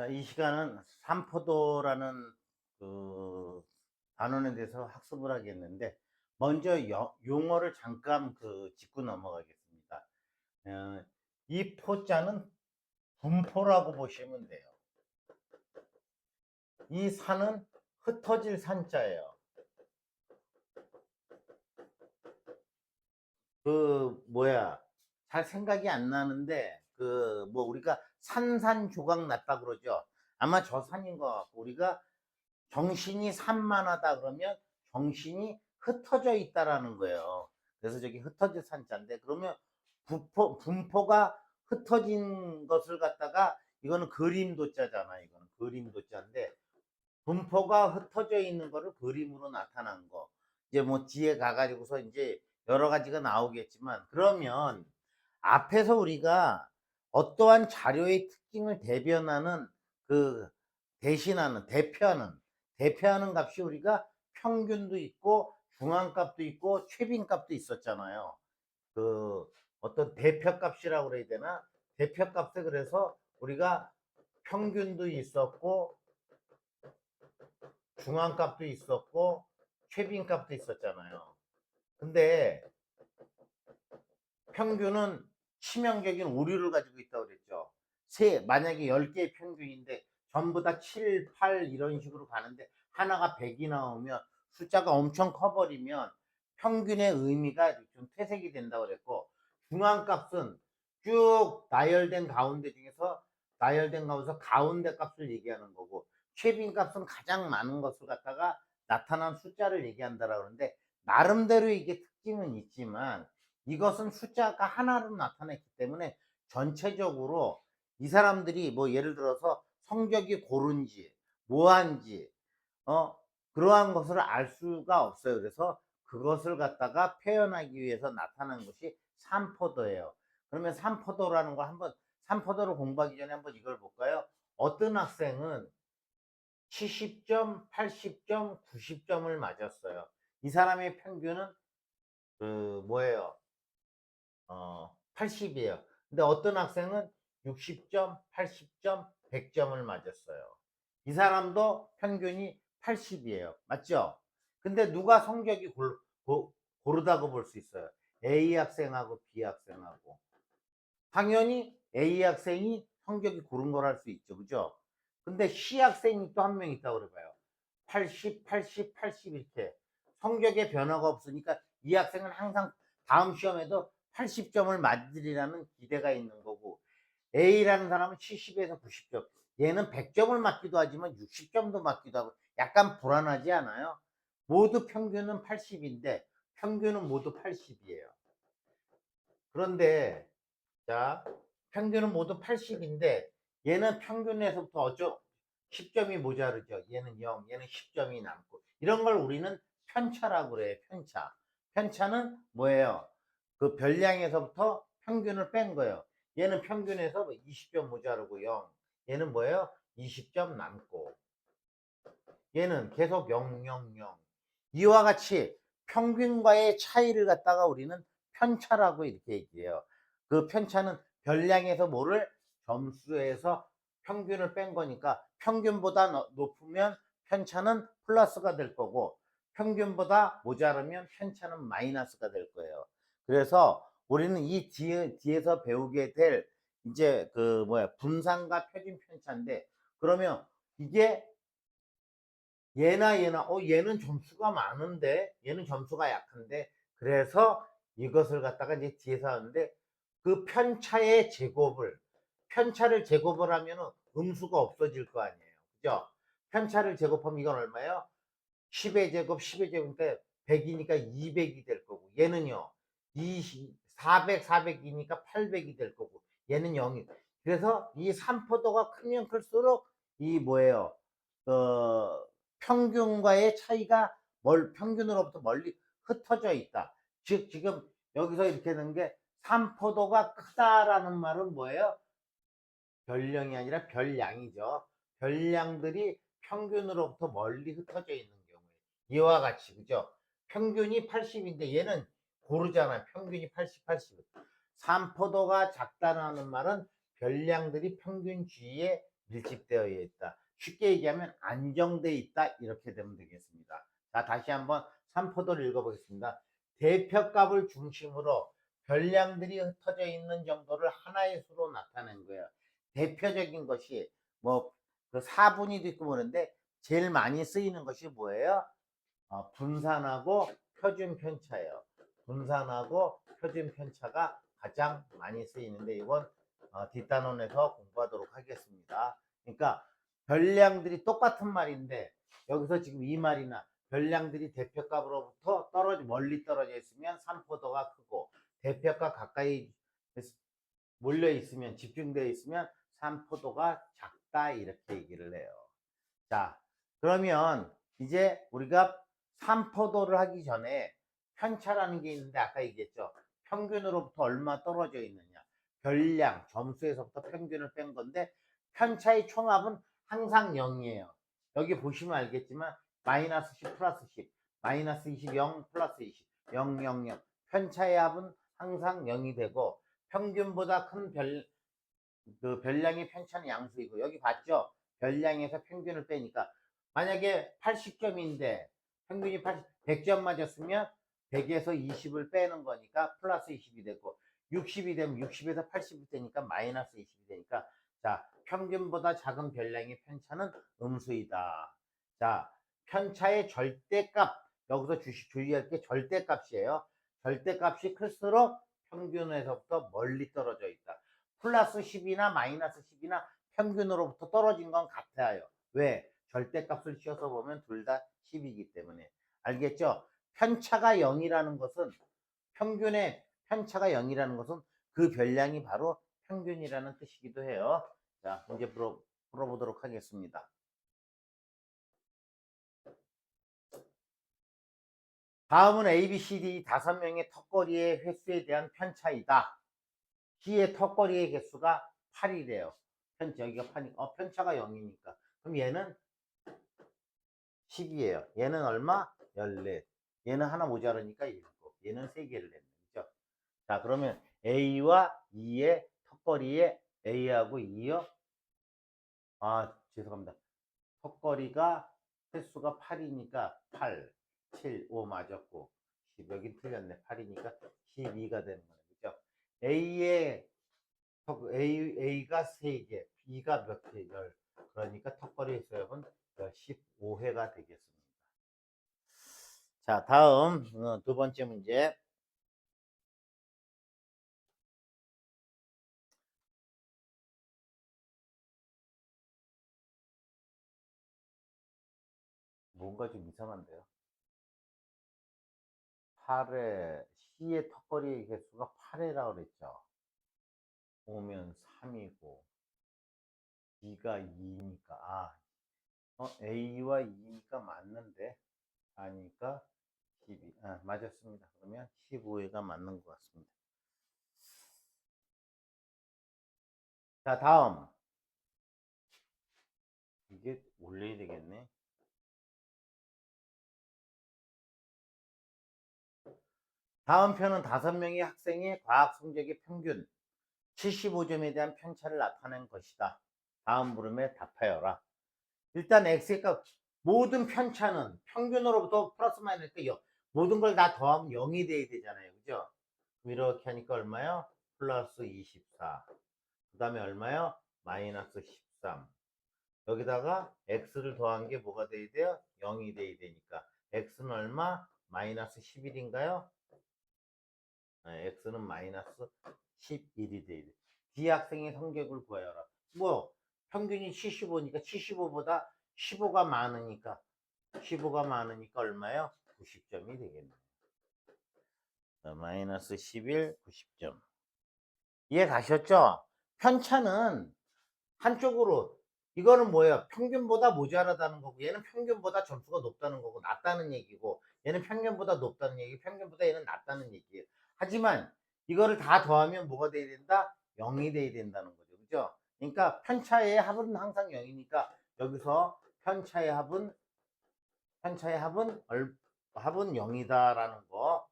자, 이 시간은 삼포도라는 그 단원에 대해서 학습을 하겠는데 먼저 여- 용어를 잠깐 그 짚고 넘어가겠습니다. 어, 이 포자는 분포라고 보시면 돼요. 이 산은 흩어질 산자예요. 그 뭐야 잘 생각이 안 나는데 그 뭐 우리가 산산조각 났다 그러죠. 아마 저 산인 것 같고 우리가 정신이 산만하다 그러면 정신이 흩어져 있다라는 거예요. 그래서 저기 흩어질 산자인데 그러면 분포, 분포가 흩어진 것을 갖다가 이거는 그림도자잖아. 이거는 그림도자인데 분포가 흩어져 있는 거를 그림으로 나타난 거. 이제 뭐 뒤에 가가지고서 이제 여러 가지가 나오겠지만 그러면 앞에서 우리가 어떠한 자료의 특징을 대변하는 그 대신하는 대표하는 대표하는 값이 우리가 평균도 있고 중앙값도 있고 최빈값도 있었잖아요. 그 어떤 대표값이라고 그래야 되나? 대표값에 그래서 우리가 평균도 있었고 중앙값도 있었고 최빈값도 있었잖아요. 근데 평균은 치명적인 오류를 가지고 있다고 그랬죠. 세, 만약에 10개의 평균인데 전부 다 7, 8 이런 식으로 가는데 하나가 100이 나오면 숫자가 엄청 커버리면 평균의 의미가 좀 퇴색이 된다고 그랬고 중앙값은 쭉 나열된 가운데 중에서 나열된 가운데서 가운데 값을 얘기하는 거고 최빈 값은 가장 많은 것을 갖다가 나타난 숫자를 얘기한다라고 그러는데 나름대로 이게 특징은 있지만 이것은 숫자가 하나로 나타냈기 때문에 전체적으로 이 사람들이 뭐 예를 들어서 성적이 고른지 뭐한지 어 그러한 것을 알 수가 없어요. 그래서 그것을 갖다가 표현하기 위해서 나타난 것이 삼포도예요. 그러면 삼포도라는 거 한번 삼포도를 공부하기 전에 한번 이걸 볼까요? 어떤 학생은 70점, 80점, 90점을 맞았어요. 이 사람의 평균은 그 뭐예요? 어, 80이에요. 근데 어떤 학생은 60점, 80점, 100점을 맞았어요. 이 사람도 평균이 80이에요. 맞죠? 근데 누가 성적이 골, 고, 고르다고 볼 수 있어요? A 학생하고 B 학생하고. 당연히 A 학생이 성적이 고른 걸 할 수 있죠. 그죠? 근데 C 학생이 또 한 명 있다고 그래봐요. 80, 80, 80 이렇게. 성적에 변화가 없으니까 이 학생은 항상 다음 시험에도 80점을 맞으리라는 기대가 있는 거고 A라는 사람은 70에서 90점 얘는 100점을 맞기도 하지만 60점도 맞기도 하고 약간 불안하지 않아요? 모두 평균은 80인데 평균은 모두 80이에요. 그런데 자 평균은 모두 80인데 얘는 평균에서부터 어쩌 10점이 모자르죠. 얘는 0 얘는 10점이 남고. 이런 걸 우리는 편차라고 그래요 편차. 편차는 뭐예요 그 별량에서부터 평균을 뺀 거예요. 얘는 평균에서 20점 모자르고 0. 얘는 뭐예요? 20점 남고. 얘는 계속 0, 0, 0. 이와 같이 평균과의 차이를 갖다가 우리는 편차라고 이렇게 얘기해요. 그 편차는 별량에서 뭐를 점수에서 평균을 뺀 거니까 평균보다 너- 높으면 편차는 플러스가 될 거고 평균보다 모자르면 편차는 마이너스가 될 거예요. 그래서 우리는 이 뒤에, 뒤에서 배우게 될 이제 그 뭐야 분산과 표준 편차인데 그러면 이게 얘나 얘나 어 얘는 점수가 많은데 얘는 점수가 약한데 그래서 이것을 갖다가 이제 뒤에서 하는데 그 편차의 제곱을 편차를 제곱을 하면은 음수가 없어질 거 아니에요. 그죠? 편차를 제곱하면 이건 얼마예요? 10의 제곱 10의 제곱인데 100이니까 200이 될 거고 얘는요 20, 400, 400이니까 800이 될 거고 얘는 0이. 그래서 이 삼포도가 크면 클수록 이 뭐예요? 어, 평균과의 차이가 멀 평균으로부터 멀리 흩어져 있다. 즉 지금 여기서 이렇게 된게 삼포도가 크다라는 말은 뭐예요? 별량이 아니라 별량이죠. 별량들이 평균으로부터 멀리 흩어져 있는 경우에 이와 같이 그죠? 평균이 80인데 얘는 고르잖아요. 평균이 80, 80. 삼포도가 작다는 말은 별량들이 평균 주위에 밀집되어 있다. 쉽게 얘기하면 안정돼 있다. 이렇게 되면 되겠습니다. 자, 다시 한번 삼포도를 읽어보겠습니다. 대표값을 중심으로 별량들이 흩어져 있는 정도를 하나의 수로 나타낸 거예요. 대표적인 것이 뭐그 사분위도 있고 그런데 제일 많이 쓰이는 것이 뭐예요? 어, 분산하고 표준 편차예요. 분산하고 표준 편차가 가장 많이 쓰이는데 이건 어, 뒷단원에서 공부하도록 하겠습니다. 그러니까 별량들이 똑같은 말인데 여기서 지금 이 말이나 별량들이 대표값으로부터 떨어지 멀리 떨어져 있으면 산포도가 크고 대표값 가까이 몰려 있으면 집중되어 있으면 산포도가 작다 이렇게 얘기를 해요. 자 그러면 이제 우리가 산포도를 하기 전에 편차라는 게 있는데 아까 얘기했죠. 평균으로부터 얼마 떨어져 있느냐. 별량 점수에서부터 평균을 뺀 건데 편차의 총합은 항상 0이에요. 여기 보시면 알겠지만 마이너스 10 플러스 10 마이너스 20 0 플러스 20 0 0 0 편차의 합은 항상 0이 되고 평균보다 큰 별, 그 별량의 편차는 양수이고 여기 봤죠? 별량에서 평균을 빼니까 만약에 80점인데 평균이 80, 100점 맞았으면 100에서 20을 빼는 거니까 플러스 20이 되고 60이 되면 60에서 80이 되니까 마이너스 20이 되니까 자 평균보다 작은 별량의 편차는 음수이다. 자 편차의 절대값 여기서 주시, 주의할 게 절대값이에요. 절대값이 클수록 평균에서부터 멀리 떨어져 있다. 플러스 10이나 마이너스 10이나 평균으로부터 떨어진 건 같아요. 왜? 절대값을 씌워서 보면 둘 다 10이기 때문에. 알겠죠? 편차가 0이라는 것은 평균의 편차가 0이라는 것은 그 별량이 바로 평균이라는 뜻이기도 해요. 자, 문제 풀어, 풀어보도록 하겠습니다. 다음은 A, B, C, D 다섯 명의 턱걸이의 횟수에 대한 편차이다. C의 턱걸이의 개수가 8이래요. 편, 여기가 8이, 어, 편차가 0이니까. 그럼 얘는 10이에요. 얘는 얼마? 14. 얘는 하나 모자라니까 7. 얘는 3개를 냈네. 그죠? 자, 그러면 A와 E의 턱걸이에 A하고 E요? 아, 죄송합니다. 턱걸이가 횟수가 8이니까 8, 7, 5 맞았고 10, 여긴 틀렸네. 8이니까 12가 되는 거네. 그죠? A의 턱, A, A가 3개, B가 몇 개? 10. 그러니까 턱걸이 횟수합은 15회가 되겠습니다. 자, 다음 어, 두 번째 문제. 뭔가 좀 이상한데요. 8회, C의 턱걸이 개수가 8회라고 그랬죠. 오면 3이고, B가 2니까, 아, 어, A와 2니까 맞는데, 아니까 12, 아, 맞았습니다. 그러면 15회가 맞는 것 같습니다. 자, 다음. 이게 올려야 되겠네. 다음 편은 다섯 명의 학생의 과학 성적의 평균 75점에 대한 편차를 나타낸 것이다. 다음 물음에 답하여라. 일단 x의 값 모든 편차는 평균으로부터 플러스 마이너스 0 모든 걸 다 더하면 0이 돼야 되잖아요. 그죠? 이렇게 하니까 얼마요? 플러스 24. 그 다음에 얼마요? 마이너스 13. 여기다가 x를 더한 게 뭐가 돼야 돼요? 0이 돼야 되니까 x는 얼마? 마이너스 11인가요? x는 마이너스 11이 돼야 돼. D 학생의 성적을 구하여라. 뭐 평균이 75니까 75보다 15가 많으니까 15가 많으니까 얼마요? 90점이 되겠네요. 자, 마이너스 11, 90점. 이해 가셨죠? 편차는 한쪽으로 이거는 뭐예요? 평균보다 모자라다는 거고 얘는 평균보다 점수가 높다는 거고 낮다는 얘기고 얘는 평균보다 높다는 얘기, 평균보다 얘는 낮다는 얘기예요. 하지만 이거를 다 더하면 뭐가 돼야 된다? 0이 돼야 된다는 거죠. 그죠? 그러니까 편차의 합은 항상 0이니까 여기서 편차의 합은 편차의 합은 얼, 합은 0이다라는 거.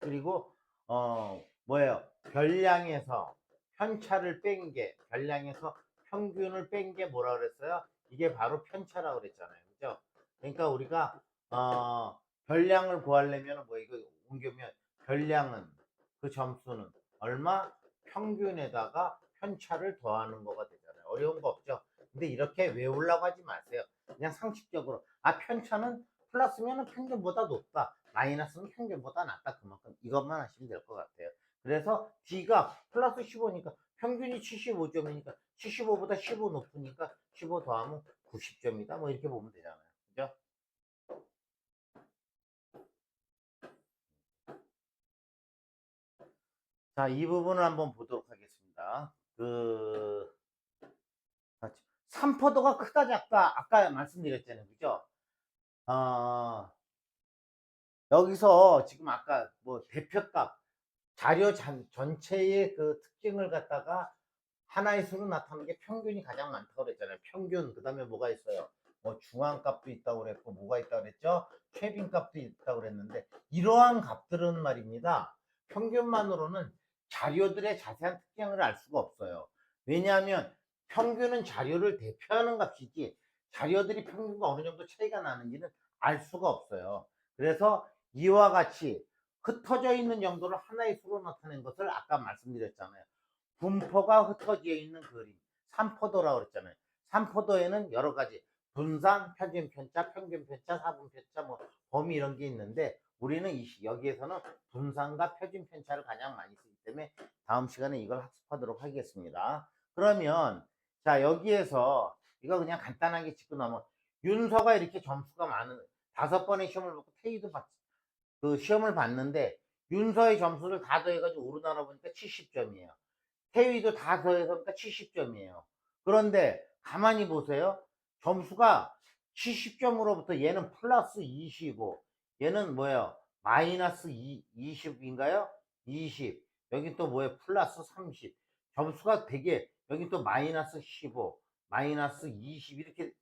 그리고 어 뭐예요? 별량에서 편차를 뺀 게 별량에서 평균을 뺀 게 뭐라 그랬어요? 이게 바로 편차라고 그랬잖아요. 그죠? 그러니까 우리가 어, 별량을 구하려면 뭐 이거 옮기면 별량은 그 점수는 얼마 평균에다가 편차를 더하는 거가 되잖아요. 어려운 거 없죠. 근데 이렇게 외우려고 하지 마세요. 그냥 상식적으로 아 편차는 플러스면은 평균보다 높다. 마이너스는 평균보다 낮다. 그만큼 이것만 하시면 될 것 같아요. 그래서 D가 플러스 15니까 평균이 75점이니까 75보다 15 높으니까 15 더하면 90점이다. 뭐 이렇게 보면 되잖아요. 그죠? 자, 이 부분을 한번 보도록 하겠습니다. 그, 삼포도가 크다 작다 아까 말씀드렸잖아요. 그죠? 어, 여기서 지금 아까 뭐 대표값 자료 전- 전체의 그 특징을 갖다가 하나의 수로 나타나는 게 평균이 가장 많다고 그랬잖아요. 평균, 그 다음에 뭐가 있어요? 뭐 중앙값도 있다고 그랬고, 뭐가 있다고 그랬죠? 최빈값도 있다고 그랬는데, 이러한 값들은 말입니다. 평균만으로는 자료들의 자세한 특징을 알 수가 없어요. 왜냐하면 평균은 자료를 대표하는 값이지, 자료들이 평균과 어느 정도 차이가 나는지는 알 수가 없어요. 그래서 이와 같이 흩어져 있는 정도를 하나의 수로 나타낸 것을 아까 말씀드렸잖아요. 분포가 흩어져 있는 그림. 삼포도라고 그랬잖아요. 삼포도에는 여러 가지 분산, 표준 편차, 평균 편차, 사분 편차, 뭐 범위 이런 게 있는데 우리는 이 시- 여기에서는 분산과 표준 편차를 가장 많이 쓰기 때문에 다음 시간에 이걸 학습하도록 하겠습니다. 그러면 자 여기에서 이거 그냥 간단하게 짚고 넘어 윤서가 이렇게 점수가 많은 다섯 번의 시험을 보고 태희도 봤, 그 시험을 봤는데 윤서의 점수를 다 더해가지고 우리나라 보니까 70점이에요. 태위도 다 더해서 보니까 70점이에요. 그런데 가만히 보세요. 점수가 70점으로부터 얘는 플러스 20이고 얘는 뭐예요? 마이너스 20인가요? 20. 여기 또 뭐예요? 플러스 30. 점수가 되게 여기 또 마이너스 15, 마이너스 20 이렇게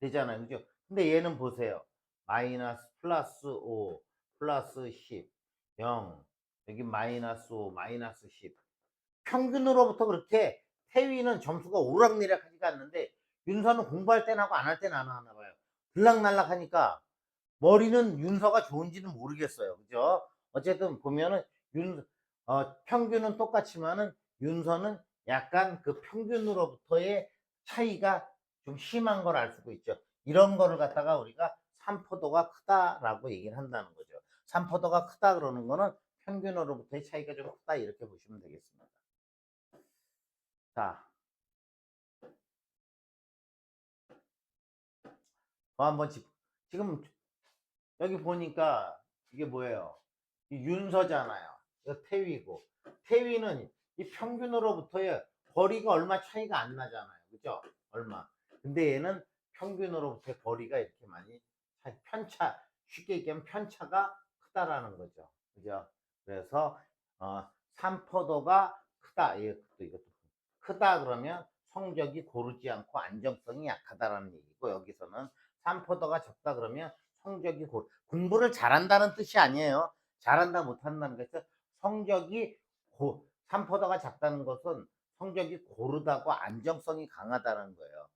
되잖아요. 그죠? 근데 얘는 보세요. 마이너스 플러스 5, 플러스 10, 0. 여기 마이너스 5, 마이너스 10. 평균으로부터 그렇게 태위는 점수가 오락내락 하지가 않는데 윤서는 공부할 때는 하고 안 할 때는 안 하나 봐요. 들락날락 하니까 머리는 윤서가 좋은지는 모르겠어요. 그죠? 어쨌든 보면은 윤, 어, 평균은 똑같지만은 윤서는 약간 그 평균으로부터의 차이가 좀 심한 걸 알 수가 있죠. 이런 거를 갖다가 우리가 삼포도가 크다라고 얘기를 한다는 거죠. 삼포도가 크다 그러는 거는 평균으로부터의 차이가 좀 크다 이렇게 보시면 되겠습니다. 자, 더 한번 짚, 지금 여기 보니까 이게 뭐예요? 이 윤서잖아요. 이거 태위고. 태위는 이 평균으로부터의 거리가 얼마 차이가 안 나잖아요. 그죠? 얼마. 근데 얘는 평균으로부터의 거리가 이렇게 많이 편차, 쉽게 얘기하면 편차가 크다라는 거죠. 그죠? 그래서, 어, 삼포도가 크다. 이것도, 이것도. 크다 그러면 성적이 고르지 않고 안정성이 약하다라는 얘기고, 여기서는 삼포도가 적다 그러면 성적이 고 공부를 잘한다는 뜻이 아니에요. 잘한다 못한다는 것은 성적이 고 삼포도가 작다는 것은 성적이 고르다고 안정성이 강하다는 거예요.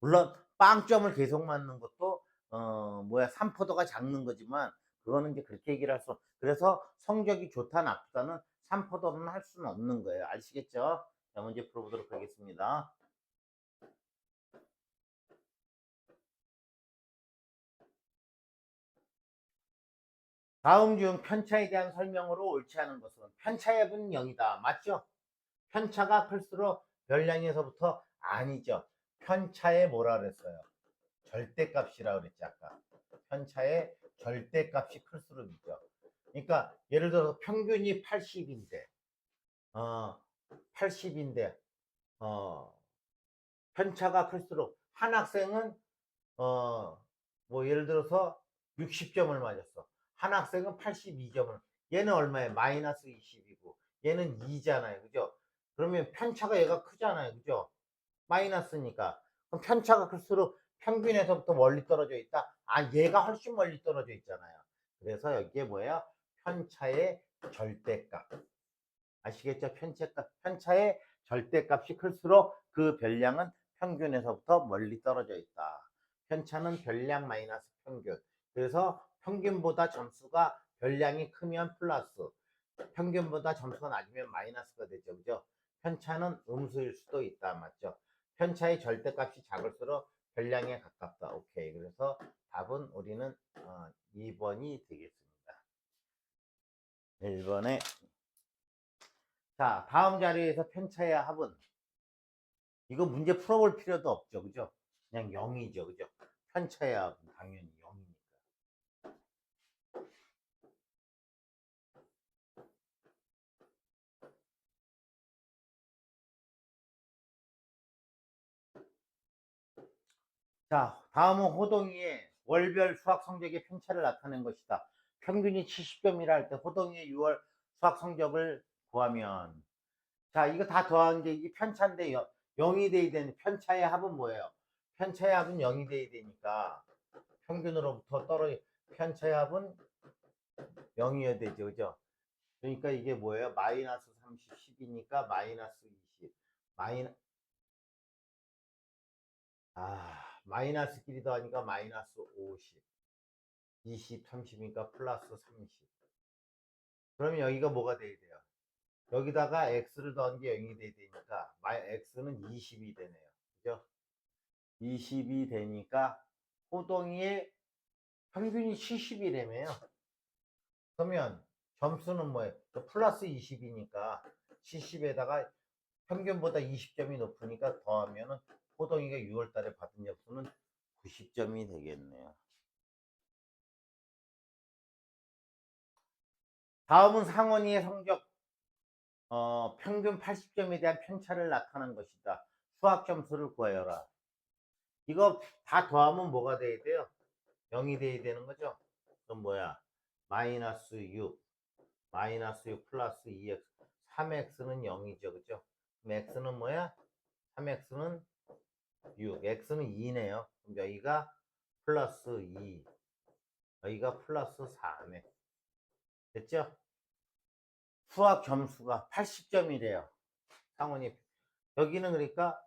물론 빵점을 계속 맞는 것도 어 뭐야 삼포도가 작는 거지만 그거는 이제 그렇게 얘기를 할 수. 그래서 성적이 좋다 나쁘다는 삼포도는 할 수는 없는 거예요. 아시겠죠? 자 문제 풀어보도록 하겠습니다. 다음 중 편차에 대한 설명으로 옳지 않은 것은 편차의 분 0이다. 맞죠? 편차가 클수록 별량에서부터 아니죠. 편차의 뭐라 그랬어요? 절대값이라고 그랬지 아까. 편차의 절대값이 클수록이죠. 그러니까 예를 들어서 평균이 80인데 어 80인데 어 편차가 클수록 한 학생은 어 뭐 예를 들어서 60점을 맞았어. 한 학생은 82점을. 얘는 얼마에? 마이너스 20이고 얘는 2잖아요. 그죠? 그러면 편차가 얘가 크잖아요. 그죠? 마이너스니까. 그럼 편차가 클수록 평균에서부터 멀리 떨어져 있다. 아, 얘가 훨씬 멀리 떨어져 있잖아요. 그래서 여기에 뭐예요? 편차의 절대값. 아시겠죠? 편차값, 편차의 절대값이 클수록 그 별량은 평균에서부터 멀리 떨어져 있다. 편차는 별량 마이너스 평균. 그래서 평균보다 점수가 별량이 크면 플러스, 평균보다 점수가 낮으면 마이너스가 되죠. 그죠? 편차는 음수일 수도 있다. 맞죠? 편차의 절대값이 작을수록 별량에 가깝다. 오케이. 그래서 답은 우리는 어, 2번이 되겠습니다. 1번에 자, 다음 자료에서 편차의 합은 이거 문제 풀어볼 필요도 없죠. 그죠? 그냥 0이죠. 그죠? 편차의 합은 당연히 0이니까. 자, 다음은 호동이의 월별 수학 성적의 편차를 나타낸 것이다. 평균이 70점이라 할 때 호동이의 6월 수학 성적을 구하면 자, 이거 다 더한 게 이게 편차인데 0이 돼야 되는 편차의 합은 뭐예요? 편차의 합은 0이 돼야 되니까 평균으로부터 떨어져 편차의 합은 0이어야 되죠. 그죠? 그러니까 이게 뭐예요? 마이너스 30, 10이니까 마이너스 20. 마이너 아, 마이너스끼리 더하니까 마이너스 50. 20, 30이니까 플러스 30. 그러면 여기가 뭐가 돼야 돼요? 여기다가 x를 더한 게 0이 돼야 되니까 마- x는 20이 되네요. 그죠? 20이 되니까 호동이의 평균이 70이라며요. 그러면 점수는 뭐예요? 저 플러스 20이니까 70에다가 평균보다 20점이 높으니까 더하면은 호동이가 6월 달에 받은 점수는 90점이 되겠네요. 다음은 상원이의 성적 어, 평균 80점에 대한 편차를 나타낸 것이다. 수학 점수를 구하여라. 이거 다 더하면 뭐가 돼야 돼요? 0이 돼야 되는 거죠? 그럼 뭐야? 마이너스 6, 마이너스 6 플러스 2x, 3x는 0이죠. 그죠? 그럼 x는 뭐야? 3x는 6, x는 2네요. 그럼 여기가 플러스 2, 여기가 플러스 4네. 됐죠? 수학 점수가 80점이래요. 상원이. 여기는 그러니까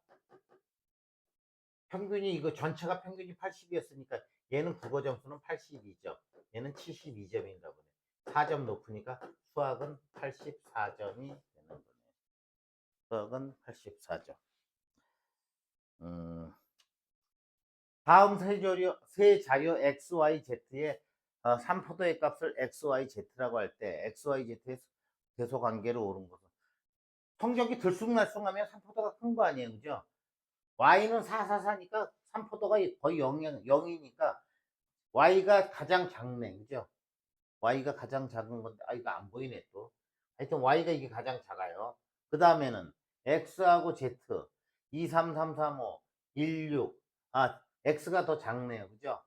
평균이 이거 전체가 평균이 80이었으니까 얘는 국어 점수는 82점. 얘는 72점인가 보네. 4점 높으니까 수학은 84점이 되는 거네. 수학은 84점. 음. 다음 세 자료, 세 자료 x, y, z의 어, 3포도의 값을 x, y, z라고 할 때 x, y, z의 대소 관계로 오른 것은 성적이 들쑥날쑥하면 3포도가 큰 거 아니에요, 그죠? y는 4, 4, 4니까 3포도가 거의 0, 0이니까 y가 가장 작네, 그죠? y가 가장 작은 건데, 아, 이거 안 보이네, 또. 하여튼 y가 이게 가장 작아요. 그 다음에는 x하고 z, 2, 3, 3, 3, 5, 1, 6. 아, x가 더 작네요, 그죠?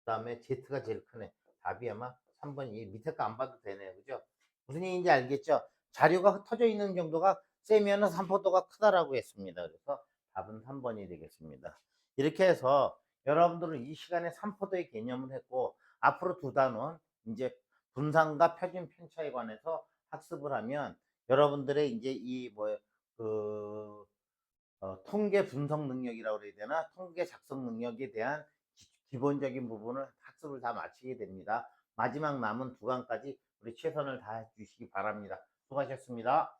그 다음에 z가 제일 크네. 답이 아마 3번, 이 밑에 거 안 봐도 되네요, 그죠? 무슨 얘기인지 알겠죠? 자료가 흩어져 있는 정도가 세면은 3포도가 크다라고 했습니다. 그래서 답은 3번이 되겠습니다. 이렇게 해서 여러분들은 이 시간에 3포도의 개념을 했고 앞으로 두 단원 이제 분산과 표준 편차에 관해서 학습을 하면 여러분들의 이제 이뭐그 어, 통계 분석 능력이라고 그래야 되나 통계 작성 능력에 대한 기, 기본적인 부분을 학습을 다 마치게 됩니다. 마지막 남은 두 강까지 우리 최선을 다해 주시기 바랍니다. 수고하셨습니다.